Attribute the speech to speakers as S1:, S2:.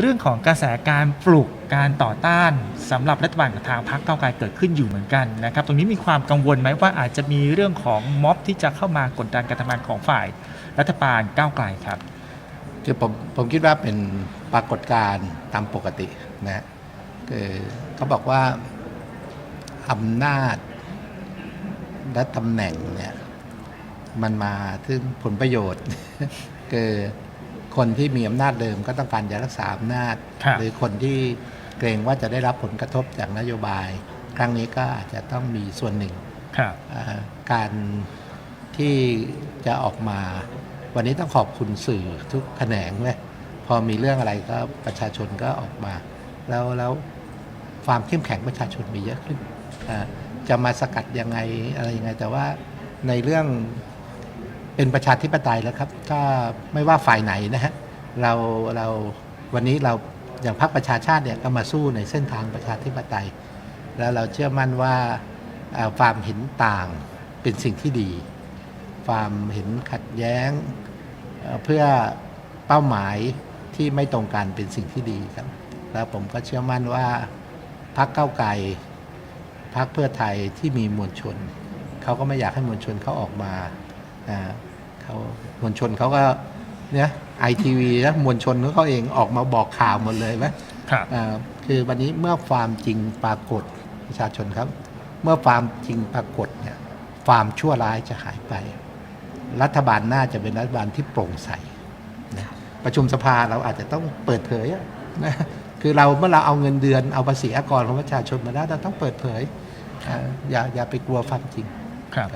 S1: เรื่องของกระแสการปลุกการต่อต้านสำหรับรัฐบาลกับทางพรรคเก้าไกลเกิดขึ้นอยู่เหมือนกันนะครับตรงนี้มีความกังวลไหมว่าอาจจะมีเรื่องของม็อบที่จะเข้ามากดดันการทำงานของฝ่ายรัฐบาลก้าวไกลครับ
S2: คือผมผมคิดว่าเป็นปรากฏการณ์ตามปกตินะฮะคือเขาบอกว่าอำนาจและตำแหน่งเนี่ยมันมาถึงผลประโยชน์คือ คนที่มีอำนาจเดิมก็ต้องการจะรักษาอำนาจ
S1: ครับ
S2: หรือคนที่เกรงว่าจะได้รับผลกระทบจากนโยบาย ครั้งนี้ก็อาจจะต้องมีส่วนหนึ่ง
S1: ครับ
S2: อ่าการที่จะออกมา วันนี้ต้องขอบคุณสื่อทุกแขนงเลยพอมีเรื่องอะไรก็ประชาชนก็ออกมา แล้วแล้วความเข้มแข็งประชาชนมีเยอะขึ้นอ่าจะมาสกัดยังไงอะไรยังไง แต่ว่าในเรื่อง เป็นประชาธิปไตยแล้วครับถ้าไม่ว่าฝ่ายไหนนะฮะเราเราวันนี้เราอย่างพรรคประชาชาติเนี่ยก็มาสู้ในเส้นทางประชาธิปไตย แล้วเราเชื่อมั่นว่าความเห็นต่างเป็นสิ่งที่ดี ความเห็นขัดแย้งเพื่อเป้าหมายที่ไม่ตรงกันเป็นสิ่งที่ดีครับ แล้วผมก็เชื่อมั่นว่าพรรคเก้าไกลพรรคเพื่อไทยที่มีมวลชน เขาก็ไม่อยากให้มวลชนเขาออกมาอ่า เขามวลชนเขาก็เนี่ยไอทีวีนะมวลชนเขาเองออกมาบอกข่าวหมดเลยไหม
S1: ครับ
S2: อ่าคือวันนี้เมื่อความจริงปรากฏประชาชนครับ เมื่อความจริงปรากฏเนี่ยความชั่วร้ายจะหายไป รัฐบาลน่าจะเป็นรัฐบาลที่โปร่งใสนะประชุมสภาเราอาจจะต้องเปิดเผยอะนะคือเราเมื่อเราเอาเงินเดือนเอาภาษีอากรของประชาชนมาได้เราต้องเปิดเผยอ่าอย่าอย่าไปกลัวความจริง
S1: ครับ